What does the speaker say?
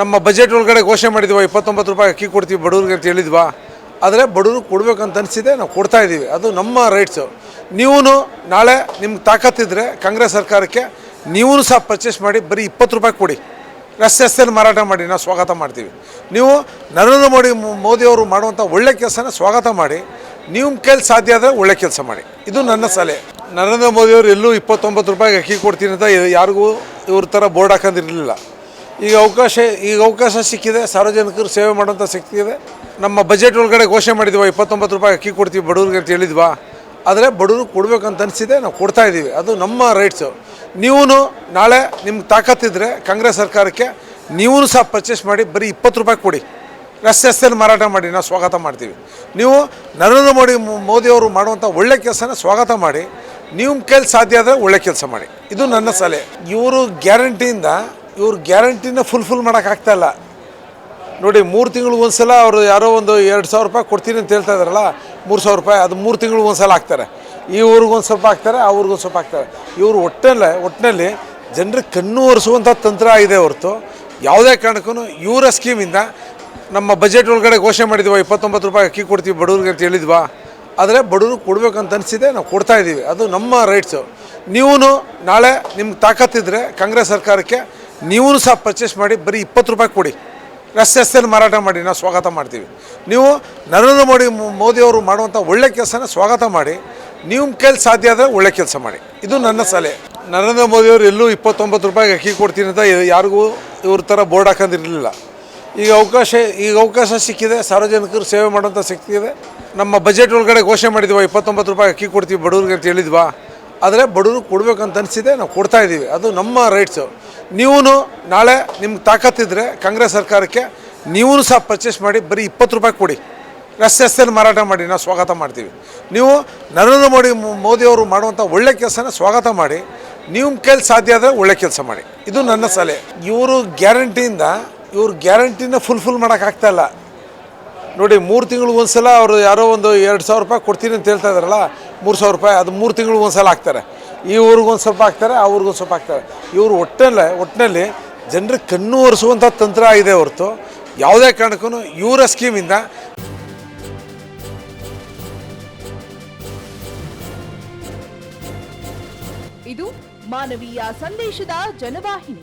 ನಮ್ಮ ಬಜೆಟ್ ಒಳಗಡೆ ಘೋಷಣೆ ಮಾಡಿದ್ವಾ ಇಪ್ಪತ್ತೊಂಬತ್ತು ರೂಪಾಯಿ ಅಕ್ಕಿ ಕೊಡ್ತೀವಿ ಬಡವ್ರಿಗೆ ಅಂತ ಹೇಳಿದ್ವಾ? ಆದರೆ ಬಡವರು ಕೊಡಬೇಕಂತ ಅನಿಸಿದೆ ನಾವು ಕೊಡ್ತಾ ಇದ್ದೀವಿ ಅದು ನಮ್ಮ ರೈಟ್ಸು ನೀವು ನಾಳೆ ನಿಮ್ಗೆ ತಾಕತ್ತಿದ್ರೆ ಕಾಂಗ್ರೆಸ್ ಸರ್ಕಾರಕ್ಕೆ ನೀವು ಸಹ ಪರ್ಚೇಸ್ ಮಾಡಿ, ಬರೀ ಇಪ್ಪತ್ತು ರೂಪಾಯಿ ಕೊಡಿ. ರಸ್ತೆ ರಸ್ತೆಯಲ್ಲಿ ಮಾರಾಟ ಮಾಡಿ, ನಾವು ಸ್ವಾಗತ ಮಾಡ್ತೀವಿ. ನೀವು ನರೇಂದ್ರ ಮೋದಿ ಮೋದಿಯವರು ಮಾಡುವಂಥ ಒಳ್ಳೆ ಕೆಲಸನ ಸ್ವಾಗತ ಮಾಡಿ ನಿಮ್ಮ ಕೈಲಿ ಸಾಧ್ಯ ಆದರೆ ಒಳ್ಳೆ ಕೆಲಸ ಮಾಡಿ. ಇದು ನನ್ನ ಸಲಹೆ. ನರೇಂದ್ರ ಮೋದಿಯವರು ಎಲ್ಲೂ ಇಪ್ಪತ್ತೊಂಬತ್ತು ರೂಪಾಯಿಗೆ ಅಕ್ಕಿ ಕೊಡ್ತೀನಿ ಅಂತ ಯಾರಿಗೂ ಇವ್ರ ಥರ ಬೋರ್ಡ್ ಹಾಕೊಂಡಿರಲಿಲ್ಲ ಈಗ ಅವಕಾಶ ಈಗ ಅವಕಾಶ ಸಿಕ್ಕಿದೆ, ಸಾರ್ವಜನಿಕರು ಸೇವೆ ಮಾಡೋಂಥ ಸಿಕ್ಕಿದೆ ನಮ್ಮ ಬಜೆಟ್ ಒಳಗಡೆ ಘೋಷಣೆ ಮಾಡಿದ್ವಿ, ಇಪ್ಪತ್ತೊಂಬತ್ತು ರೂಪಾಯಿ ಅಕ್ಕಿ ಕೊಡ್ತೀವಿ ಬಡವ್ರಿಗೆ ಅಂತ ಹೇಳಿದ್ವಾ. ಆದರೆ ಬಡವ್ರಿಗೆ ಕೊಡಬೇಕಂತ ಅನಿಸಿದೆ, ನಾವು ಕೊಡ್ತಾ ಇದ್ದೀವಿ. ಅದು ನಮ್ಮ ರೈಟ್ಸು ನೀವು ನಾಳೆ ನಿಮ್ಗೆ ತಾಕತ್ತಿದ್ರೆ ಕಾಂಗ್ರೆಸ್ ಸರ್ಕಾರಕ್ಕೆ ನೀವು ಸಹ ಪರ್ಚೇಸ್ ಮಾಡಿ, ಬರೀ ಇಪ್ಪತ್ತು ರೂಪಾಯಿ ಕೊಡಿ. ರಸ್ತೆ ರಸ್ತೆಯಲ್ಲಿ ಮಾರಾಟ ಮಾಡಿ, ನಾವು ಸ್ವಾಗತ ಮಾಡ್ತೀವಿ. ನೀವು ನರೇಂದ್ರ ಮೋದಿ ಮೋದಿಯವರು ಮಾಡುವಂಥ ಒಳ್ಳೆ ಕೆಲಸನ ಸ್ವಾಗತ ಮಾಡಿ ನಿಮ್ಮ ಕೈಲಿ ಸಾಧ್ಯ ಆದರೆ ಒಳ್ಳೆ ಕೆಲಸ ಮಾಡಿ. ಇದು ನನ್ನ ಸಲಹೆ. ಇವರು ಗ್ಯಾರಂಟಿಯಿಂದ ಇವ್ರ ಗ್ಯಾರಂಟಿನ ಫುಲ್ಫಿಲ್ ಮಾಡೋಕ್ಕಾಗ್ತಾ ಇಲ್ಲ. ನೋಡಿ, ಮೂರು ತಿಂಗಳಿಗೆ ಒಂದು ಸಲ ಅವರು ಯಾರೋ ಒಂದು ಎರಡು ಸಾವಿರ ರೂಪಾಯಿ ಕೊಡ್ತೀನಿ ಅಂತ ಹೇಳ್ತಾ ಇದ್ದಾರಲ್ಲ ಮೂರು ಸಾವಿರ ರೂಪಾಯಿ, ಅದು ಮೂರು ತಿಂಗಳಿಗೆ ಒಂದು ಸಲ ಹಾಕ್ತಾರೆ. ಈ ಒಂದು ಸ್ವಲ್ಪ ಹಾಕ್ತಾರೆ, ಆ ಊರಿಗೆ ಒಂದು ಸ್ವಲ್ಪ ಹಾಕ್ತಾರೆ. ಇವರು ಒಟ್ಟಲ್ಲ ಒಟ್ಟಿನಲ್ಲಿ ಜನರಿಗೆ ಕಣ್ಣು ಒರೆಸುವಂಥ ತಂತ್ರ ಇದೆ ಹೊರತು, ಯಾವುದೇ ಕಾರಣಕ್ಕೂ ಇವರ ಸ್ಕೀಮಿಂದ ನಮ್ಮ ಬಜೆಟ್ ಒಳಗಡೆ ಘೋಷಣೆ ಮಾಡಿದ್ವಾ, ಇಪ್ಪತ್ತೊಂಬತ್ತು ರೂಪಾಯಿ ಅಕ್ಕಿ ಕೊಡ್ತೀವಿ ಬಡವ್ರಿಗೆ ಅಂತ ಹೇಳಿದ್ವಾ, ಆದರೆ ಬಡವರು ಕೊಡಬೇಕಂತ ಅನಿಸಿದೆ, ನಾವು ಕೊಡ್ತಾ ಇದ್ದೀವಿ ಅದು ನಮ್ಮ ರೈಟ್ಸು ನೀವು ನಾಳೆ ನಿಮ್ಗೆ ತಾಕತ್ತಿದ್ರೆ ಕಾಂಗ್ರೆಸ್ ಸರ್ಕಾರಕ್ಕೆ ನೀವು ಸಹ ಪರ್ಚೇಸ್ ಮಾಡಿ ಬರೀ ಇಪ್ಪತ್ತು ರೂಪಾಯಿ ಕೊಡಿ. ರಸ್ತೆ ರಸ್ತೆಯಲ್ಲಿ ಮಾರಾಟ ಮಾಡಿ, ನಾವು ಸ್ವಾಗತ ಮಾಡ್ತೀವಿ. ನೀವು ನರೇಂದ್ರ ಮೋದಿ ಮೋದಿಯವರು ಮಾಡುವಂಥ ಒಳ್ಳೆ ಕೆಲಸನ ಸ್ವಾಗತ ಮಾಡಿ ನಿಮ್ಮ ಕೈಲಿ ಸಾಧ್ಯ ಆದರೆ ಒಳ್ಳೆ ಕೆಲಸ ಮಾಡಿ. ಇದು ನನ್ನ ಸಲಹೆ. ನರೇಂದ್ರ ಮೋದಿಯವರು ಎಲ್ಲೂ ಇಪ್ಪತ್ತೊಂಬತ್ತು ರೂಪಾಯಿಗೆ ಅಕ್ಕಿ ಕೊಡ್ತೀನಿ ಅಂತ ಯಾರಿಗೂ ಇವ್ರ ಥರ ಬೋರ್ಡ್ ಹಾಕೊಂಡಿರಲಿಲ್ಲ ಈಗ ಅವಕಾಶ ಈಗ ಅವಕಾಶ ಸಿಕ್ಕಿದೆ, ಸಾರ್ವಜನಿಕರು ಸೇವೆ ಮಾಡೋಂಥ ಸಿಕ್ಕಿದೆ ನಮ್ಮ ಬಜೆಟ್ ಒಳಗಡೆ ಘೋಷಣೆ ಮಾಡಿದ್ವಾ, ಇಪ್ಪತ್ತೊಂಬತ್ತು ರೂಪಾಯಿ ಅಕ್ಕಿ ಕೊಡ್ತೀವಿ ಬಡವ್ರಿಗೆ ಅಂತ ಹೇಳಿದ್ವಾ. ಆದರೆ ಬಡವರು ಕೊಡಬೇಕಂತ ಅನಿಸಿದೆ, ನಾವು ಕೊಡ್ತಾ ಇದ್ದೀವಿ ಅದು ನಮ್ಮ ರೈಟ್ಸು ನೀವು ನಾಳೆ ನಿಮ್ಗೆ ತಾಕತ್ತಿದ್ರೆ ಕಾಂಗ್ರೆಸ್ ಸರ್ಕಾರಕ್ಕೆ ನೀವು ಸಹ ಪರ್ಚೇಸ್ ಮಾಡಿ ಬರೀ ಇಪ್ಪತ್ತು ರೂಪಾಯಿ ಕೊಡಿ. ರಸ್ತೆ ರಸ್ತೆಯಲ್ಲಿ ಮಾರಾಟ ಮಾಡಿ, ನಾವು ಸ್ವಾಗತ ಮಾಡ್ತೀವಿ. ನೀವು ನರೇಂದ್ರ ಮೋದಿ ಮೋದಿಯವರು ಮಾಡುವಂಥ ಒಳ್ಳೆ ಕೆಲಸನ ಸ್ವಾಗತ ಮಾಡಿ ನಿಮ್ಮ ಕೈಲಿ ಸಾಧ್ಯ ಆದರೆ ಒಳ್ಳೆ ಕೆಲಸ ಮಾಡಿ. ಇದು ನನ್ನ ಸಲಹೆ. ಇವರು ಗ್ಯಾರಂಟಿಯಿಂದ, ಇವ್ರ ಗ್ಯಾರಂಟಿನ ಫುಲ್ಫಿಲ್ ಮಾಡೋಕ್ಕಾಗ್ತಾ ಇಲ್ಲ. ನೋಡಿ, ಮೂರು ತಿಂಗಳು ಒಂದು ಸಲ ಅವರು ಯಾರೋ ಒಂದು ಎರಡು ಸಾವಿರ ರೂಪಾಯಿ ಕೊಡ್ತೀನಿ ಅಂತ ಹೇಳ್ತಾ ಇದ್ದಾರಲ್ಲ, ಮೂರು ಸಾವಿರ ರೂಪಾಯಿ, ಅದು ಮೂರು ತಿಂಗಳು ಒಂದು ಸಲ ಹಾಕ್ತಾರೆ. ಈ ಊರಿಗೊಂದು ಸ್ವಲ್ಪ ಹಾಕ್ತಾರೆ, ಆ ಊರಿಗೊಂದು ಸ್ವಲ್ಪ ಹಾಕ್ತಾರೆ. ಇವರು ಒಟ್ಟಲ್ಲೇ ಒಟ್ಟಿನಲ್ಲಿ ಜನರಿಗೆ ಕಣ್ಣು ಒರೆಸುವಂಥ ತಂತ್ರ ಇದೆ ಹೊರತು, ಯಾವುದೇ ಕಾರಣಕ್ಕೂ ಇವರ ಸ್ಕೀಮಿಂದ ಇದು ಮಾನವೀಯ ಸಂದೇಶದ ಜನವಾಹಿನಿ.